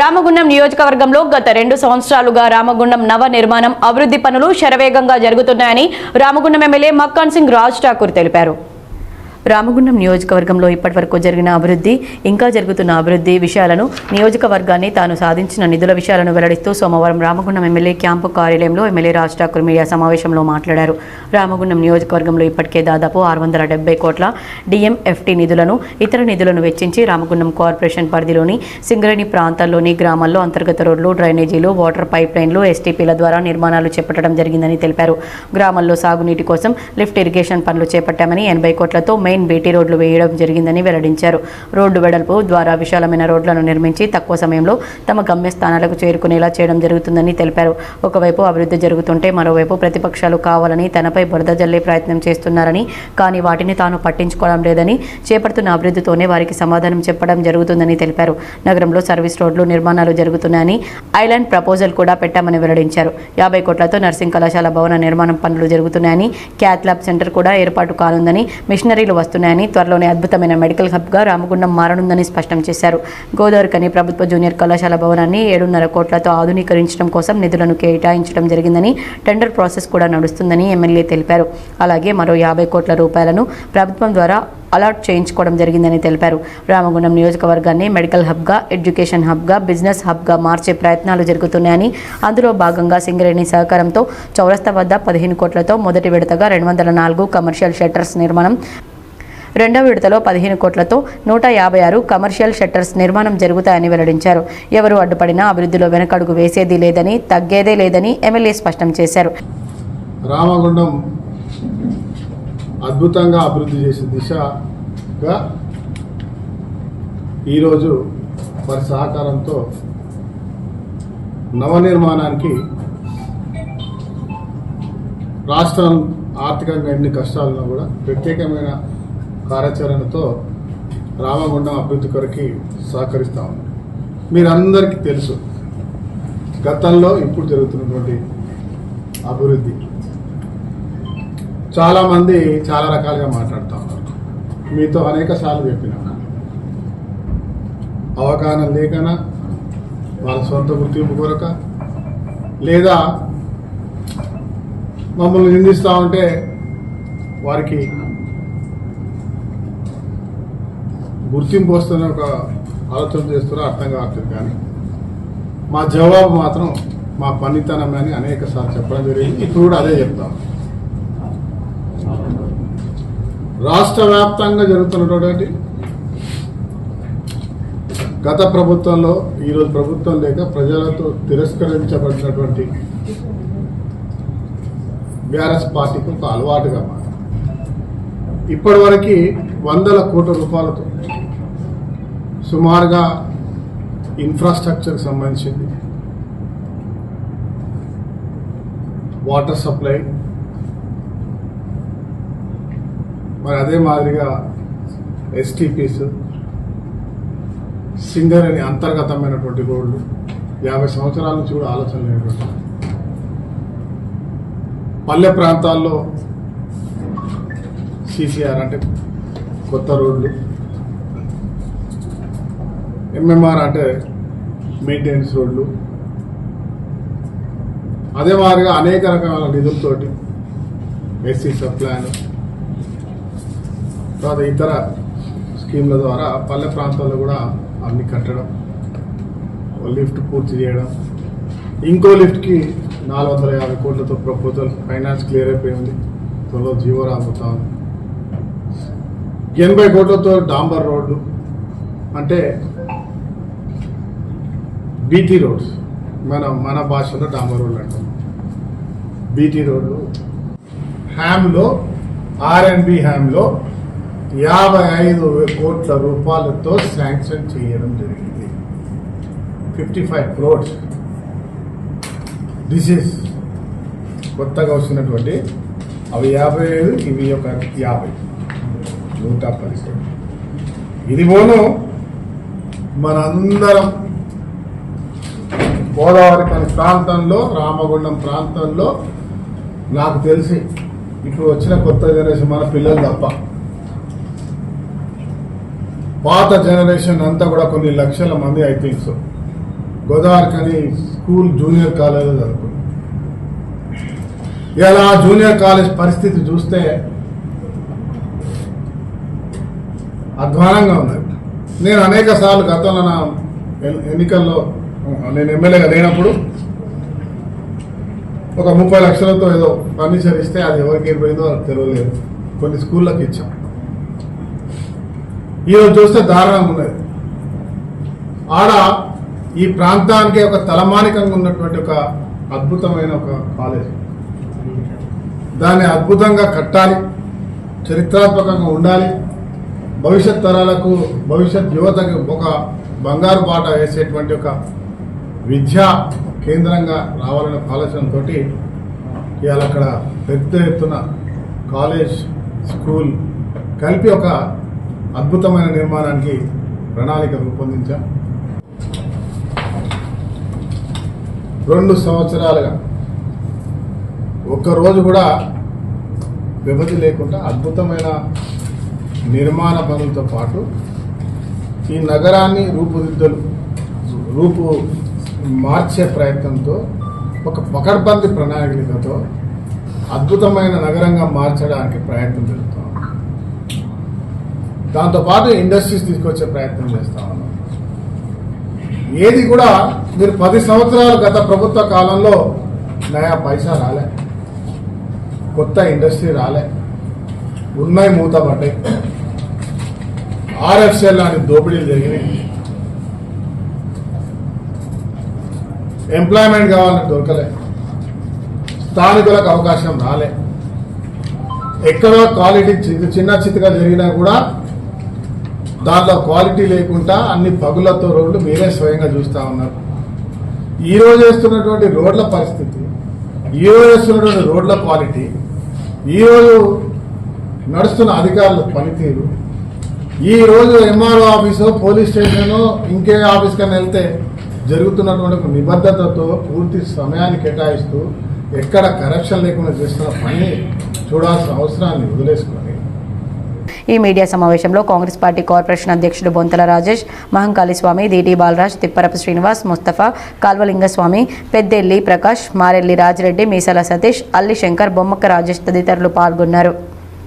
రామగుండం నియోజకవర్గంలో గత రెండు సంవత్సరాలుగా రామగుండం నవ నిర్మాణం అభివృద్ధి పనులు శరవేగంగా జరుగుతున్నాయని రామగుండం ఎమ్మెల్యే మక్కాన్ సింగ్ రాజ్ ఠాకూర్ తెలిపారు. రామగుండం నియోజకవర్గంలో ఇప్పటివరకు జరిగిన అభివృద్ధి ఇంకా జరుగుతున్న అభివృద్ధి విషయాలను నియోజకవర్గాన్ని తాను సాధించిన నిధుల విషయాలను వెల్లడిస్తూ సోమవారం రామగుండం ఎమ్మెల్యే క్యాంపు కార్యాలయంలో ఎమ్మెల్యే రాజ్ ఠాకూర్ మీడియా సమావేశంలో మాట్లాడారు. రామగుండం నియోజకవర్గంలో ఇప్పటికే దాదాపు ఆరు వందల డెబ్బై కోట్ల డిఎంఎఫ్టీ నిధులను ఇతర నిధులను వెచ్చించి రామగుండం కార్పొరేషన్ పరిధిలోని సింగరేణి ప్రాంతాల్లోని గ్రామాల్లో అంతర్గత రోడ్లు డ్రైనేజీలు వాటర్ పైప్ లైన్లు ఎస్టీపీల ద్వారా నిర్మాణాలు చేపట్టడం జరిగిందని తెలిపారు. గ్రామాల్లో సాగునీటి కోసం లిఫ్ట్ ఇరిగేషన్ పనులు చేపట్టామని ఎనభై కోట్లతో మే మెయిన్ బీటీ రోడ్లు వేయడం జరిగిందని వెల్లడించారు. రోడ్డు వెడల్పు ద్వారా విశాలమైన రోడ్లను నిర్మించి తక్కువ సమయంలో తమ గమ్యస్థానాలకు చేరుకునేలా చేయడం జరుగుతుందని తెలిపారు. ఒకవైపు అభివృద్ధి జరుగుతుంటే మరోవైపు ప్రతిపక్షాలు కావాలని తనపై బురద జల్లే ప్రయత్నం చేస్తున్నారని కానీ వాటిని తాను పట్టించుకోవడం లేదని చేపడుతున్న అభివృద్ధితోనే వారికి సమాధానం చెప్పడం జరుగుతుందని తెలిపారు. నగరంలో సర్వీస్ రోడ్లు నిర్మాణాలు జరుగుతున్నాయని ఐలాండ్ ప్రపోజల్ కూడా పెట్టామని వెల్లడించారు. యాభై కోట్లతో నర్సింగ్ కళాశాల భవన నిర్మాణం పనులు జరుగుతున్నాయని క్యాత్ ల్యాబ్ సెంటర్ కూడా ఏర్పాటు కానుందని మిషనరీలు వస్తున్నాయని త్వరలోనే అద్భుతమైన మెడికల్ హబ్గా రామగుండం మారనుందని స్పష్టం చేశారు. గోదావరికని ప్రభుత్వ జూనియర్ కళాశాల భవనాన్ని ఏడున్నర కోట్లతో ఆధునీకరించడం కోసం నిధులను కేటాయించడం జరిగిందని టెండర్ ప్రాసెస్ కూడా నడుస్తుందని ఎమ్మెల్యే తెలిపారు. అలాగే మరో యాభై కోట్ల రూపాయలను ప్రభుత్వం ద్వారా అలాట్ చేయించుకోవడం జరిగిందని తెలిపారు. రామగుండం నియోజకవర్గాన్ని మెడికల్ హబ్గా ఎడ్యుకేషన్ హబ్గా బిజినెస్ హబ్గా మార్చే ప్రయత్నాలు జరుగుతున్నాయని అందులో భాగంగా సింగరేణి సహకారంతో చౌరస్తా వద్ద పదిహేను కోట్లతో మొదటి విడతగా రెండు వందల నాలుగు కమర్షియల్ షట్టర్స్ నిర్మాణం రెండవ విడతలో పదిహేను కోట్లతో నూట యాభై ఆరు కమర్షియల్ షట్టర్స్ నిర్మాణం జరుగుతాయని వెల్లడించారు. ఎవరు అడ్డుపడినా అభివృద్ధిలో వెనకడుగు వేసేది లేదని తగ్గేదే లేదని ఎమ్మెల్యే స్పష్టం చేశారు. రామగుండం అద్భుతంగా అభివృద్ధి చేసే దిశగా ఈరోజు వారి సహకారంతో నవనిర్మాణానికి రాష్ట్రం ఆర్థికంగా ఎన్ని కష్టాలున్నా కూడా ప్రత్యేకమైన కార్యాచరణతో రామగుండం అభివృద్ధి కొరకి సహకరిస్తా ఉన్నాం. మీరందరికీ తెలుసు గతంలో ఇప్పుడు జరుగుతున్నటువంటి అభివృద్ధి. చాలామంది చాలా రకాలుగా మాట్లాడుతూ ఉన్నారు. మీతో అనేక సార్లు చెప్పిన. అవగాహన లేఖన వాళ్ళ సొంత గుర్తింపు కొరక? లేదా మమ్మల్ని నిందిస్తూ ఉంటే వారికి గుర్తింపు వస్తుందని ఒక ఆలోచన చేస్తారో అర్థం కావట్లేదు కానీ మా జవాబు మాత్రం మా పనితనం అని అనేక సార్లు చెప్పడం జరిగింది. ఇప్పుడు కూడా అదే చెప్తాం. రాష్ట్ర వ్యాప్తంగా జరుగుతున్నటువంటి గత ప్రభుత్వంలో ఈరోజు ప్రభుత్వం లేక ప్రజలతో తిరస్కరించబడినటువంటి బీఆర్ఎస్ పార్టీకి ఒక అలవాటుగా మారింది. ఇప్పటి వరకు వందల కోట్ల రూపాయలతో సుమారుగా ఇన్ఫ్రాస్ట్రక్చర్కి సంబంధించింది. వాటర్ సప్లై మరి అదే మాదిరిగా ఎస్టీపీస్ సింగర్ అని అంతర్గతమైనటువంటి రోడ్లు యాభై సంవత్సరాల నుంచి కూడా ఆలోచన లేనటువంటి పల్లె ప్రాంతాల్లో సిసిఆర్ అంటే కొత్త రోడ్లు ఎంఎంఆర్ అంటే మెయింటెనెన్స్ రోడ్లు. అదే మాదిరిగా అనేక రకాల నిధులతోటి ఎస్సీ సప్లాన్ తర్వాత ఇతర స్కీమ్ల ద్వారా పల్లె ప్రాంతాల్లో కూడా అన్ని కట్టడం లిఫ్ట్ పూర్తి చేయడం. ఇంకో లిఫ్ట్కి నాలుగు వందల యాభై కోట్లతో ప్రపోజల్ ఫైనాన్స్ క్లియర్ అయిపోయింది. త్వరలో జీవో రాబోతా ఉంది. ఎనభై కోట్లతో డాంబర్ రోడ్లు. అంటే బీటీ రోడ్స్. మన మన భాషలో డాంబర్ రోడ్లు అంటాం. బీటీ రోడ్లు హ్యామ్లో ఆర్ఎన్బి హ్యామ్లో యాభై ఐదు కోట్ల రూపాయలతో శాంక్షన్ చేయడం జరిగింది. Fifty five crores. డిసీజ్ కొత్తగా వస్తున్నటువంటి అవి యాభై ఐదు ఇవి ఒక యాభై. నూట పది ఇది పోను మనందరం గోదావరి కని ప్రాంతంలో రామగుండం ప్రాంతంలో నాకు తెలిసి ఇప్పుడు వచ్చిన కొత్త జనరేషన్ మన పిల్లలు తప్ప. పాత జనరేషన్ అంతా కూడా కొన్ని లక్షల మంది ఐ థింక్ సో గోదావరి కని స్కూల్ జూనియర్ కాలేజ్లో చదువుకున్నాను ఇలా ఆ జూనియర్ కాలేజ్ పరిస్థితి చూస్తే అధ్వానంగా ఉంది నేను అనేక సార్లు గతంలో నా ఎన్నికల్లో నేను ఎమ్మెల్యేగా లేనప్పుడు ఒక ముప్పై లక్షలతో ఏదో ఫర్నిచర్ ఇస్తే అది ఎవరికి ఏర్పడిందో నాకు తెలియలేదు. కొన్ని స్కూళ్ళకి ఇచ్చాం. ఈరోజు చూస్తే దారుణంగా ఉన్నది. ఆడ ఈ ప్రాంతానికి ఒక తలమానికంగా ఉన్నటువంటి ఒక అద్భుతమైన ఒక కాలేజ్. దాన్ని అద్భుతంగా కట్టాలి చరిత్రాత్మకంగా ఉండాలి భవిష్యత్ తరాలకు భవిష్యత్ యువతకు ఒక బంగారు బాట వేసేటువంటి ఒక విద్యా కేంద్రంగా రావాలనే ఆలోచనతో ఇవాళ అక్కడ పెద్ద ఎత్తున కాలేజ్ స్కూల్ కలిపి ఒక అద్భుతమైన నిర్మాణానికి ప్రణాళిక రూపొందించాం. రెండు సంవత్సరాలుగా ఒక్కరోజు కూడా వ్యవధి లేకుండా అద్భుతమైన నిర్మాణ పనులతో పాటు ఈ నగరాన్ని రూపుదిద్దలు రూపు మార్చే ప్రయత్నంతో ఒక పకడ్బంది ప్రణాళికతో అద్భుతమైన నగరంగా మార్చడానికి ప్రయత్నం జరుగుతాం. దాంతోపాటు ఇండస్ట్రీస్ తీసుకొచ్చే ప్రయత్నం చేస్తా ఉన్నాం. ఏది కూడా మీరు పది సంవత్సరాలు గత ప్రభుత్వ కాలంలో నయా పైసా రాలే. కొత్త ఇండస్ట్రీ రాలే. ఉన్నాయి మూతపడ్డాయి. ఆర్ఎఫ్సీఎల్ లాంటి దోపిడీలు జరిగినాయి. ఎంప్లాయ్మెంట్ కావాలని దొరకలే. స్థానికులకు అవకాశం రాలే. ఎక్కడో క్వాలిటీ చిన్న చిన్న చిత్తగా జరిగినా కూడా దాంట్లో క్వాలిటీ లేకుండా అన్ని పగులతో రోడ్లు మీరే స్వయంగా చూస్తా ఉన్నారు. ఈరోజు వేస్తున్నటువంటి రోడ్ల పరిస్థితి ఈరోజు వేస్తున్నటువంటి రోడ్ల క్వాలిటీ ఈరోజు నడుస్తున్న అధికారుల పనితీరు ఈ రోజు ఎంఆర్ఓ ఆఫీసు పోలీస్ స్టేషను ఇంకే ఆఫీస్ కన్నా వెళ్తే జరుగుతున్నటువంటి ఒక నిబద్ధతతో పూర్తి సమయాన్ని కేటాయిస్తూ ఎక్కడ కరప్షన్ లేకుండా చేస్తున్న పని చూడాల్సిన అవసరాన్ని వదిలేసుకొని. ఈ మీడియా సమావేశంలో కాంగ్రెస్ పార్టీ కార్పొరేషన్ అధ్యక్షుడు బొంతల రాజేష్ మహంకాళి స్వామి దీటి బాలరాజ్ తిప్పరపు శ్రీనివాస్ ముస్తఫా కాల్వలింగస్వామి పెద్దెల్లి ప్రకాష్ మారెల్లి రాజిరెడ్డి మీసాల సతీష్ అల్లి శంకర్ బొమ్మక్క రాజేష్ తదితరులు పాల్గొన్నారు.